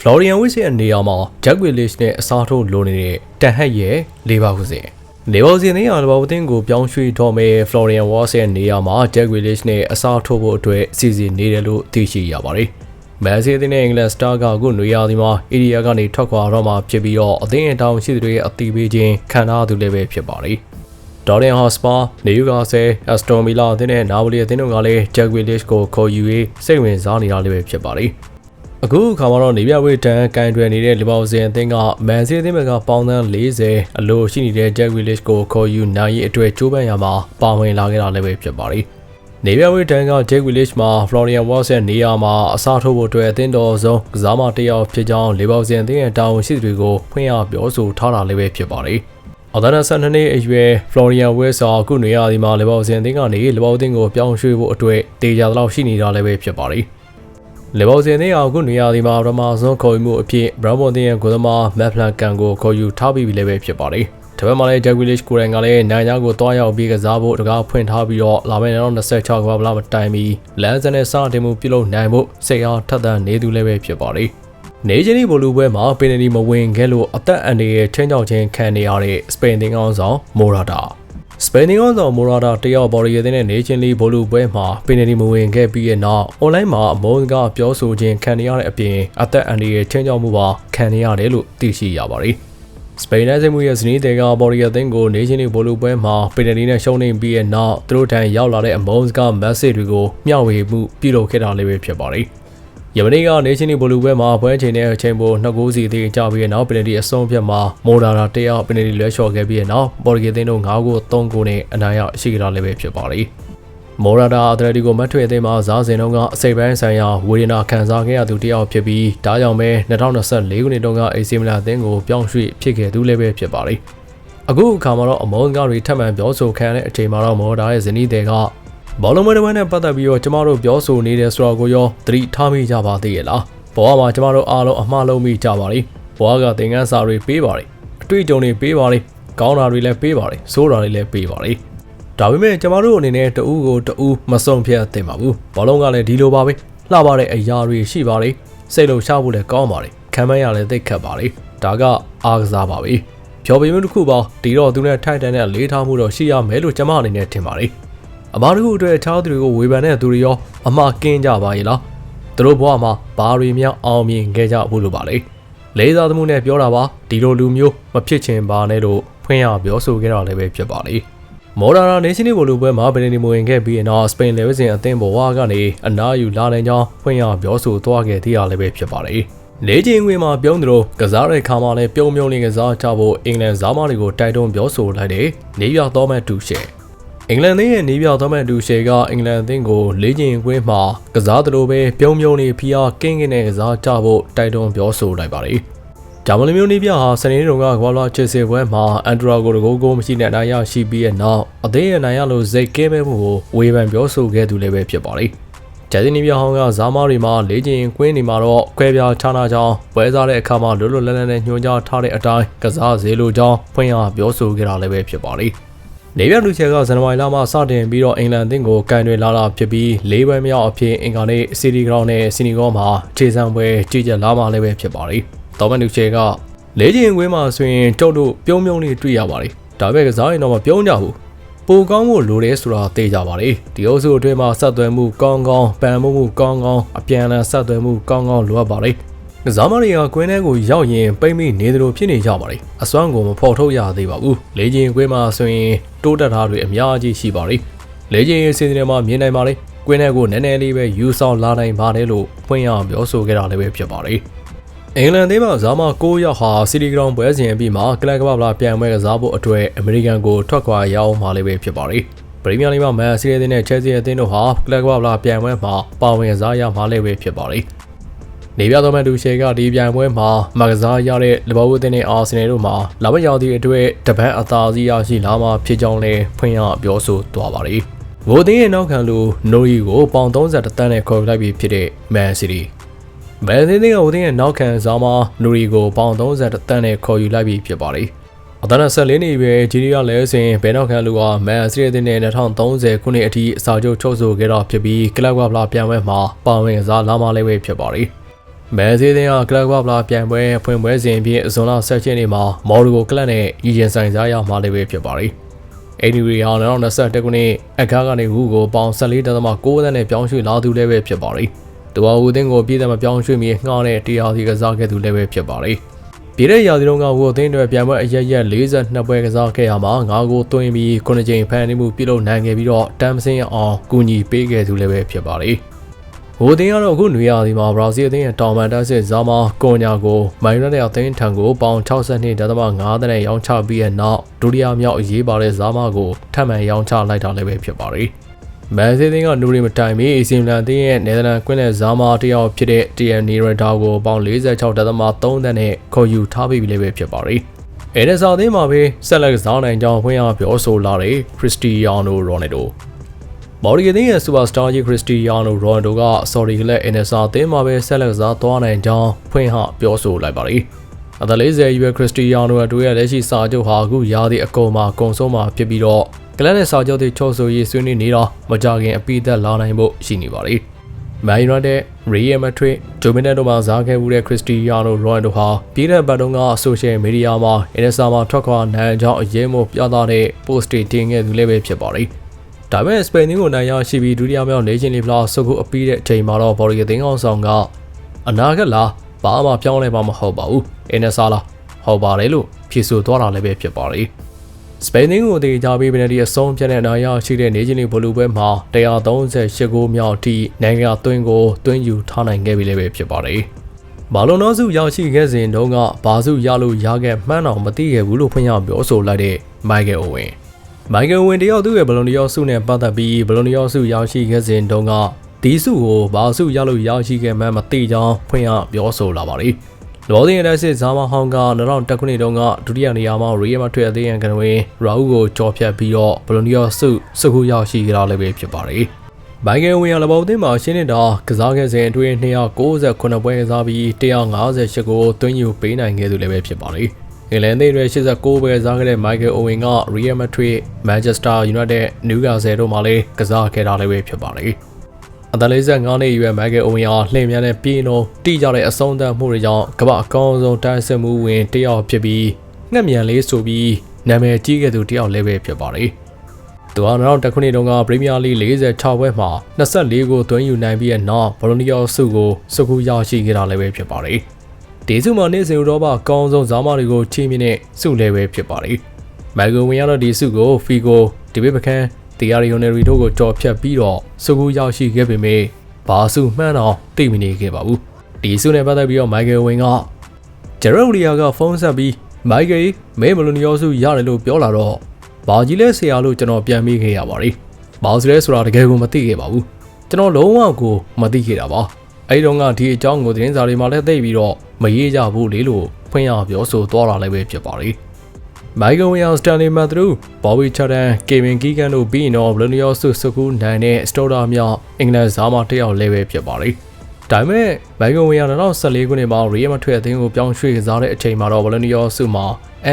Florian Wirtz ရဲ့နေရာမှာ Jack Grealish နဲ့အစားထိုးလိုနေတဲ့တန်ဟက်ရဲ့လေးပါးခုစဉ်နေပါစဉ်နဲ့အားလဘာဝတင်ကိုပြောင်းရွှေ့တော့မယ် Florian Wirtz ရဲ့နေရာမှာ Jack Grealish နဲ့အစားထိုးဖို့အတွက်စီစဉ်နေတယ်လို့သိရှိရပါတယ်။မန်စီးတီးနဲ့အင်္ဂလန်စတာကအခုနွေရာသီမှာအီရီယာကနေထွက်ခွာတော့မှဖြစ်ပြီးတော့အသင်းအတောင်ရှိသူတွေရဲ့အသီးပေးခြင်းခံထားသူလည်းပဲဖြစ်ပါတယ်။ဒေါ်ရင်ဟော့စပါနေယူကာဆယ်အက်စတိုမီလာအသင်းနဲ့နာဝလီအသင်းတို့ကလည်းဂျက်ဂွီလစ်ကိုခေါ်ယူရေးစိတ်ဝင်စားနေတာလည်းပဲဖြစ်ပါတယ်။ အခုအခါမှာတော့နေပြဝေးတန်ကန်တွယ်နေတဲ့လီဗာပူးဇင်အသင်းကမန်စီးအသင်းဘက်ကပေါင်းသန်း40အလိုရှိနေတဲ့ဂျက်ဂွီလစ်ကိုခေါ်ယူနိုင်ရေးအတွက်ကြိုးပမ်းရမှာပါဝင်လာခဲ့တာလည်းပဲဖြစ်ပါတယ်။နေပြဝေးတန်ကဂျက်ဂွီလစ်မှာဖလော်ရီယန်ဝါ့စ်ရဲ့နေရာမှာအစားထိုးဖို့အတွက်အသင်းတော်ဆုံးကစားမတစ်ယောက်ဖြစ်ကြောင်းလီဗာပူးဇင်အသင်းရဲ့တာဝန်ရှိသူတွေကိုဖွင့်ရပြောဆိုထားတာလည်းပဲဖြစ်ပါတယ်။အသက်22နှစ်အရွယ် Florian Wirtz အခုနေရာဒီမှာလေဘောက်စင်အသင်းကနေလေဘောက်အသင်းကိုပြောင်းရွှေ့ဖို့အတွက်တေချာတော့ရှိနေတာလည်းပဲဖြစ်ပါတယ်။ လေဘောက်စင်အသင်းအခုနေရာဒီမှာပထမဆုံးခေါ်ယူမှုအဖြစ် Brown အသင်းရဲ့ဂိုးသမား Matt Flankan ကိုခေါ်ယူထားပြီးပြီလည်းပဲဖြစ်ပါတယ်။တပတ်မှလည်း Jack Grealish ကိုယ်တိုင်ကလည်းနိုင်ညာကိုတွားရောက်ပြီးကစားဖို့တကားဖွင့်ထားပြီးတော့လာမယ့်2026ကမ္ဘာ့ဗလာမတိုင်မီလန်ဆန်နဲ့စတင်မှုပြုလုပ်နိုင်ဖို့စိတ်အားထက်သန်နေသူလည်းပဲဖြစ်ပါတယ်။နေချင်းဒီဘလူးပွဲမှာပင်နတီမဝင်ခဲ့လို့အသက်အန္တရာယ်ချင်းချောက်ချင်းခံနေရတဲ့စပိန်သင်းကောင်းဆောင်မိုရာတာ စပိန်သင်းကောင်းဆောင်မိုရာတာတယောက်ဘော်ရီရဲ့တဲ့နေချင်းလီဘလူးပွဲမှာပင်နတီမဝင်ခဲ့ပြီးတဲ့နောက်အွန်လိုင်းမှာအမုန်းကပြောဆိုခြင်းခံနေရတဲ့အပြင်အသက်အန္တရာယ်ချင်းချောက်မှုပါခံနေရတယ်လို့သိရှိရပါတယ်စပိန်နယ်စမှုရဲ့ဇနီးတဲ့ကဘော်ရီယာသင်းကိုနေချင်းလီဘိုလူပွဲမှာပင်နတီနဲ့ရှုံးနေပြီးတဲ့နောက်သူတို့ထံရောက်လာတဲ့အမုန်းကမက်ဆေ့တွေကိုမျှဝေမှုပြုလုပ်ခဲ့တာလည်းပဲဖြစ်ပါတယ် ယမနီကနေချင်းဒီဘလူးပွဲမှာပွဲချိန်နဲ့အချိန်ပိုနှစ်ကိုးစီသေးကြပြီးတဲ့နောက်ပင်နတီအဆုံးဖြတ်မှာမိုဒါရာတယောက်ပင်နတီလွဲချော်ခဲ့ပြီးတဲ့နောက်ပေါ်တူဂီသင်းတို့9ကို3ကိုနဲ့အနိုင်ရရှိကြတာလည်းပဲဖြစ်ပါတယ်။မိုရာဒါအတလက်တီကိုမတ်ထွေအသင်းမှာဇာစင်တုန်းကအစိပ်ပိုင်းဆိုင်ရာဝေဒနာခံစားခဲ့ရသူတယောက်ဖြစ်ပြီးဒါကြောင့်ပဲ2024ခုနှစ်တုန်းကအေစီမလာအသင်းကိုပြောင်းရွှေ့ဖြစ်ခဲ့သူလည်းပဲဖြစ်ပါတယ်။အခုအခါမှာတော့အမောင်ကတွေထပ်မံပြောဆိုခံရတဲ့အချိန်မှာတော့မော်ဒါရဲ့ဇနီးတဲ့က ဘောလုံးမတော်နဲ့ပတ်သက်ပြီးတော့ကျမတို့ပြောဆိုနေတယ်ဆိုတော့ကိုရောသတိထားမိကြပါသေးရဲ့လားဘဝမှာကျမတို့အားလုံးအမှားလုံးမိကြပါလိဘဝကသင်ခန်းစာတွေပေးပါလိအတွေ့အကြုံတွေပေးပါလိကောင်းတာတွေလည်းပေးပါလိဆိုးတာတွေလည်းပေးပါလိဒါပေမဲ့ကျမတို့အနေနဲ့တဦးကိုတဦးမစုံဖြတ်သင့်ပါဘူးဘောလုံးကလည်းဒီလိုပါပဲလှပတဲ့အရာတွေရှိပါလိစိတ်လုံရှားဖို့လည်းကောင်းပါလိခံမရလည်းသိခတ်ပါလိဒါကအားကစားပါပဲဖြော်ပြမှုတစ်ခုပါဒီတော့သူနဲ့ထိုက်တန်တဲ့လေးထားမှုတော့ရှိရမယ်လို့ကျွန်မအနေနဲ့ထင်ပါတယ် အမားတို့အတွက်အခြားသူတွေကိုဝေဖန်တဲ့သူတွေရောအမှားကင်းကြပါရဲ့လားသူတို့ဘဝမှာဘာတွေများအောင်မြင်ခဲ့ကြဖို့လိုပါလေလေးစားသမှုနဲ့ပြောတာပါဒီလိုလူမျိုးမဖြစ်ချင်ပါနဲ့လို့ဖွင့်ရပြောဆိုခဲ့တာလည်းပဲဖြစ်ပါလေမော်ဒါရာနေရှင်နီဘိုလိုပွဲမှာဗီနီမဝင်ခဲ့ပြီးနောက်စပိန်လေဝစင်အသင်းဘဝကနေအနားယူလာနိုင်ကြောင်းဖွင့်ရပြောဆိုသွားခဲ့သေးတာလည်းပဲဖြစ်ပါတယ်လေချင်းငွေမှာပြုံးသလိုကစားတဲ့ခါမှာလည်းပြုံးပြုံးလေးကစားကြဖို့အင်္ဂလန်ဇာမတွေကိုတိုက်တွန်းပြောဆိုလိုက်တဲ့နေရသောမဲ့တူရှယ် အင်္ဂလန်သင်းရဲ့နေပြောက်သောမဲ့တူရှယ်ကအင်္ဂလန်သင်းကိုလေ့ကျင့်ခွင့်မှာကစားသလိုပဲပြုံးပြုံးနေဖီအားကင်းကင်းနဲ့ကစားကြဖို့တိုက်တွန်းပြောဆိုလိုက်ပါတယ်။ဂျာမနီမျိုးနေပြဟာစနေနေ့တုန်းကကဘာလာချစ်စေပွဲမှာအန်ဒရာကိုတကိုးကိုမရှိတဲ့အနိုင်ရရှိပြီးတဲ့နောက်အသေးရဲ့နိုင်ရလို့စိတ်ကဲမဲ့မှုကိုဝေဖန်ပြောဆိုခဲ့သူလည်းပဲဖြစ်ပါတယ်။ဂျာစီနီပြဟောင်းကဇာမားတွေမှာလေ့ကျင့်ခွင့်နေမှာတော့ခွဲပြားခြားနာကြောင်းပွဲစားတဲ့အခါမှာလွတ်လွတ်လပ်လပ်နဲ့ညွှန်ကြားထားတဲ့အတိုင်းကစားစေလိုကြောင်းဖွင့်ရပြောဆိုခဲ့တာလည်းပဲဖြစ်ပါတယ်။ နေပြလူချက်ကဇန်နဝါရီလမှာစတင်ပြီးတော့အင်္ဂလန်အသင်းကိုကန်တွေလာလာဖြစ်ပြီး၄ပွဲမြောက်အဖြစ်အင်္ဂါနေ့စီတီဂရောင်းနဲ့စီနီဂေါမှာခြေစံပွဲကြီးကြလာမှလည်းပဲဖြစ်ပါတယ်။တော်မန်လူချက်ကလေ့ကျင့်ခွင်းမှာဆိုရင်တုတ်တို့ပြုံးပြုံးလေးတွေ့ရပါတယ်။ဒါပေမဲ့ကစားရင်တော့မပြုံးကြဘူး။ပိုကောင်းဖို့လိုတယ်ဆိုတာသိကြပါတယ်။ဒီအုပ်စုအတွင်းမှာဆက်သွယ်မှုကောင်းကောင်းပံမှုမှုကောင်းကောင်းအပြန်အလှန်ဆက်သွယ်မှုကောင်းကောင်းလိုအပ်ပါတ ယ်။ကစားမတွေကကွင်းထဲကိုရောက်ရင်ပိမ့်မိနေသလိုဖြစ်နေကြပါတယ်။အစွမ်းကိုမဖော်ထုတ်ရသေးပါဘူး။လေကျင်ကွင်းမှာဆိုရင်တိုးတက်တာတွေအများကြီးရှိပါတယ်။လေကျင်စီစဉ်မှာမြင်နိုင်ပါလေ။ကွင်းထဲကိုနည်းနည်းလေးပဲယူဆောင်လာနိုင်ပါတယ်လို့ဖွင့်ရပြောဆိုခဲ့တာလည်းပဲဖြစ်ပါတယ်။အင်္ဂလန်သေးမှာဇာမ9ရောက်ဟာစီတီဂရောင်းပွဲစဉ်အပြီးမှာကလပ်ကပ္ပလာပြန်ပွဲကစားဖို့အတွက်အမေရိကန်ကိုထွက်ခွာရောက်မှလည်းပဲဖြစ်ပါတယ်။ပရီးမီးယားလိမှာမန်စီးတီးနဲ့ချဲစီအသင်းတို့ဟာကလပ်ကပ္ပလာပြန်ပွဲမှာပါဝင်ကစားရမှလည်းပဲဖြစ်ပါတယ်။ နေပြသောမန်တူရှယ်ကဒီပြိုင်ပွဲမှာမကစားရတဲ့လဘဝတင်နဲ့အာဆင်နယ်တို့မှာလာမယ့်ရောက်သည့်အတွက်တပန်းအသာစီးရရှိလာမှာဖြစ်ကြောင်းလည်းဖွင့်ရပြောဆိုသွားပါတယ်။ဝိုတင်းရဲ့နောက်ခံလူနိုရီကိုပေါင်30တန်းနဲ့ခေါ်လိုက်ပြီးဖြစ်တဲ့မန်စီးတီမန်စီးတီကဝိုတင်းရဲ့နောက်ခံစားမှာနိုရီကိုပေါင်30တန်းနဲ့ခေါ်ယူလိုက်ပြီးဖြစ်ပါတယ်။အသက်24နှစ်ပဲဂျီရီယာလဲစင်ဘယ်နောက်ခံလူကမန်စီးတီနဲ့2030ခုနှစ်အထိအစာချုပ်ချုပ်ဆိုခဲ့တော့ဖြစ်ပြီးကလပ်ကပလာပြန်ပွဲမှာပါဝင်ကစားလာမှလည်းပဲဖြစ်ပါတယ်။ မန်စီးသင်းကကလပ်ကပလာပြန်ပွဲဖွင့်ပွဲစဉ်ဖြင့်ဇွန်လ16ရက်နေ့မှာမော်ရီကိုကလပ်နဲ့ရည်ရင်ဆိုင်စားရမှာလည်းပဲဖြစ်ပါတယ်။အန်ဒီရီဟာ2021ခုနှစ်အခါကနေဟူကိုပေါင်14.9သန်းနဲ့ပြောင်းရွှေ့လာသူလည်းပဲဖြစ်ပါတယ်။သူဟာဟူသင်းကိုပြည်သက်မပြောင်းရွှေ့မီငှားတဲ့တရားစီကစားခဲ့သူလည်းပဲဖြစ်ပါတယ်။ပြည်တဲ့ရာသီတုန်းကဟူအသင်းတွေပြန်ပွဲအရက်ရက်42ပွဲကစားခဲ့ရမှာ9ဂိုးသွင်းပြီး9ကြိမ်ဖန်နေမှုပြုလုပ်နိုင်ခဲ့ပြီးတော့တမ်စင်းအောင်ကူညီပေးခဲ့သူလည်းပဲဖြစ်ပါတယ်။ ဟိုတင်ကတော့အခုနွေရာသီမှာဘရာဇီးအသင်းရဲ့တောင်ပန်တက်စစ်ဇာမာကွန်ညာကိုမိုင်ရတဲ့အသင်းထံကိုပေါင်62.5တန်းနဲ့ရောင်းချပြီးတဲ့နောက်ဒုတိယမြောက်အရေးပါတဲ့ဇာမာကိုထပ်မံရောင်းချလိုက်တာလည်းပဲဖြစ်ပါတယ်။မန်စီးတင်းကနူရီမတိုင်မီအီစီမလန်တင်းရဲ့နယ်သာလန်ကွင်းနဲ့ဇာမာတယောက်ဖြစ်တဲ့ TN ရတာကိုပေါင်46.3တန်းနဲ့ခေါ်ယူထားပြီးပြီလည်းပဲဖြစ်ပါတယ်။အဲဒါစာသင်းမှာပဲဆက်လက်ကစားနိုင်ကြောင်းဖွင့်ရပြောဆိုလာတဲ့ခရစ္စတီယာနိုရိုနယ်ဒို မော်ရီဂင်းရဲ့စူပါစတာကြီးခရစ္စတီယာနိုရိုနယ်ဒိုကဆော်ဒီကလက်အင်နဆာအသင်းမှာပဲဆက်လက်စားသွားနိုင်ကြောင်းဖွင့်ဟပြောဆိုလိုက်ပါတယ်။အသက်40ရွယ်ခရစ္စတီယာနိုတို့ရဲ့လက်ရှိစာချုပ်ဟာအခုရာသီအကုန်မှာကုန်ဆုံးမှာဖြစ်ပြီးတော့ကလပ်နဲ့စာချုပ်တွေချုပ်ဆိုရေးဆွေးနွေးနေတော့မကြခင်အပိသက်လာနိုင်ဖို့ရှိနေပါတယ်။မန်ယူနိုက်တက်ရီယယ်မက်ဒရစ်ဂျိုမီနက်တို့မှဇာခဲ့မှုတဲ့ခရစ္စတီယာနိုရိုနယ်ဒိုဟာပြည်တဲ့ဘတ်တုန်းကဆိုရှယ်မီဒီယာမှာအင်နဆာမှာထွက်ခွာနိုင်ကြောင်းအရေးမို့ပြသတဲ့ post တွေတင်ခဲ့သူလည်းပဲဖြစ်ပါတယ်။ ဒါပေမဲ့စပိန်နင်းကိုနိုင်ရရှိပြီးဒုတိယမြောက်နေချင်းလီဖလာဆုပ်ကိုအပီးတဲ့အချိန်မှာတော့ဘော်ရီကသိန်းအောင်ဆောင်ကအနာဂတ်လားဘာမှပြောင်းလဲမှာမဟုတ်ပါဘူးအင်းနဲ့စားလားဟုတ်ပါတယ်လို့ဖြေဆိုသွားတာလည်းပဲဖြစ်ပါတယ်စပိန်နင်းကိုတည်ကြပြီးဗီနဒီအဆုံးဖြတ်တဲ့အနာရရှိတဲ့နေချင်းလီဘလူးပွဲမှာ138ဂိုးမြောက်အထိနိုင်ငံသွင်းကိုသွင်းယူထားနိုင်ခဲ့ပြီလည်းပဲဖြစ်ပါတယ်ဘာလုံနောစုရောက်ရှိခဲ့စဉ်တုန်းကဘာစုရလို့ရခဲ့မှန်းတော့မသိခဲ့ဘူးလို့ဖွင့်ရပြောဆိုလိုက်တဲ့မိုက်ကယ်အိုဝင် မိုက်ကယ်ဝင်တယောက်သူ့ရဲ့ဘလုံတယောက်စုနဲ့ပတ်သက်ပြီးဘလုံတယောက်စုရောက်ရှိခဲ့စဉ်တုန်းကဒီစုကိုဘာစုရောက်လို့ရောက်ရှိခဲ့မှမသိကြောင်းဖွင့်ရပြောဆိုလာပါတယ်။လော်ဒင်းရဲ့လက်စစ်ဇာမဟောင်းက2010ခုနှစ်တုန်းကဒုတိယနေရာမှာရီယယ်မထွေအသေးရန်ကနဝင်ရာဦးကိုကြော်ဖြတ်ပြီးတော့ဘလုံတယောက်စုစုခုရောက်ရှိကြတာလည်းပဲဖြစ်ပါတယ်။မိုက်ကယ်ဝင်ရလဘောအသင်းမှာရှင်းနေတာကစားခဲ့စဉ်အတွင်း298ပွဲကစားပြီး158ကိုသွင်းယူပေးနိုင်ခဲ့သူလည်းပဲဖြစ်ပါတယ်။ အင်္ဂလန်သင်းတွေ89ပဲစားခဲ့တဲ့ Michael Owen က Real Madrid, Manchester United, Newcastle တို့မှလည်းကစားခဲ့တာလည်းပဲဖြစ်ပါတယ်။အသက်45နှစ်အရွယ် Michael Owen ဟာလှည့်မြန်တဲ့ပြည်နှုံတိကျတဲ့အဆုံးသတ်မှုတွေကြောင့်ကမ္ဘာအကောင်းဆုံးတိုင်းစစ်မှုဝင်တစ်ယောက်ဖြစ်ပြီးငှက်မြန်လေးဆိုပြီးနာမည်ကြီးခဲ့သူတစ်ယောက်လည်းပဲဖြစ်ပါတယ်။သူဟာနောက်တစ်ခုနှစ်တုန်းကပရီးမီးယားလိ46ပွဲမှာ24ဂိုးသွင်းယူနိုင်ပြီးတဲ့နောက်ဘလိုနီယောဆုကိုစုခုရရှိခဲ့တာလည်းပဲဖြစ်ပါတယ်။ ဒေးစုမှာနေ့စဉ်ဥရောပအကောင်းဆုံးဇာမတွေကိုချီးမြှင့်တဲ့စုလည်းပဲဖြစ်ပါတယ်။မိုက်ကယ်ဝင်ရတော့ဒီစုကိုဖီကိုဒီဘစ်ပခန်းတီယာရီယိုနယ်ရီတို့ကိုကြော်ဖြတ်ပြီးတော့စုကူရောက်ရှိခဲ့ပေမဲ့ဘာစုမှန်းတော့သိမနေခဲ့ပါဘူး။ဒီစုနဲ့ပတ်သက်ပြီးတော့မိုက်ကယ်ဝင်ကဂျေရိုလီယာကဖုန်းဆက်ပြီးမိုက်ကယ်မဲမလိုနီယောစုရတယ်လို့ပြောလာတော့ဘာကြီးလဲဆရာလို့ကျွန်တော်ပြန်မေးခဲ့ရပါတယ်။ဘာလို့လဲဆိုတာတကယ်ကိုမသိခဲ့ပါဘူး။ကျွန်တော်လုံးဝကိုမသိခဲ့တာပါ။အဲဒီတော့ကဒီအကြောင်းကိုသတင်းစာတွေမှာလည်းသိပြီးတော့ မရေးကြဘူးလေလို့ဖွင့်ရပြောဆိုသွားတာလည်းပဲဖြစ်ပါတယ်။မိုက်ကယ်ဝီယမ်စတန်လီမတ်သရူဘော်ဘီချာတန်ကေဗင်ကီကန်တို့ပြီးတော့ဘလိုနီယောဆုစကူနိုင်တဲ့စတိုဒါမြောက်အင်္ဂလန်ဇာမတယောက်လည်းပဲဖြစ်ပါတယ်။ဒါပေမဲ့မိုက်ကယ်ဝီယမ်2014ခုနှစ်မှာရီယယ်မထွေအသင်းကိုပြောင်းရွှေ့ကစားတဲ့အချိန်မှာတော့ဘလိုနီယောဆုမှာ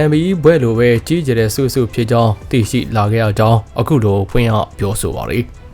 MBE ဘွဲ့လိုပဲကြီးကျယ်တဲ့ဆုစုဖြစ်ကြောင်းသိရှိလာခဲ့ရကြောင်းအခုလိုဖွင့်ရပြောဆိုပါတယ်။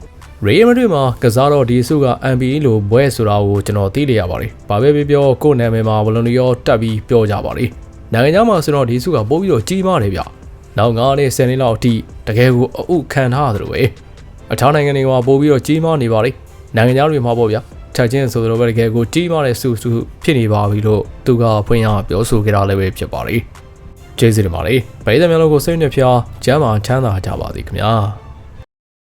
ရေမတွေမှာကစားတော့ဒီစုက NBA လို့ဘွဲဆိုတာကိုကျွန်တော်သိနေရပါတယ်။ဘာပဲပြောပြောကို့နာမည်မှာဘလုံးရောတက်ပြီးပြောကြပါလိမ့်။နိုင်ငံခြားမှာဆိုတော့ဒီစုကပိုးပြီးတော့ကြီးမားတယ်ဗျ။နောက်9နှစ်10နှစ်လောက်အထိတကယ်ကိုအုပ်ခံထားရတယ်ပဲ။အထောက်နိုင်ငံတွေမှာပိုးပြီးတော့ကြီးမားနေပါလိမ့်။နိုင်ငံခြားတွေမှာပေါ့ဗျာ။ချက်ချင်းဆိုတော့ပဲတကယ်ကိုကြီးမားတဲ့စုစုဖြစ်နေပါပြီလို့သူကဖွင့်ရပြောဆိုခဲ့တာလည်းပဲဖြစ်ပါလိမ့်။ကျေးဇူးတင်ပါတယ်။ပရိသတ်များတို့ကိုစိတ်နဲ့ဖျားကျမ်းမာချမ်းသာကြပါစေခင်ဗျာ။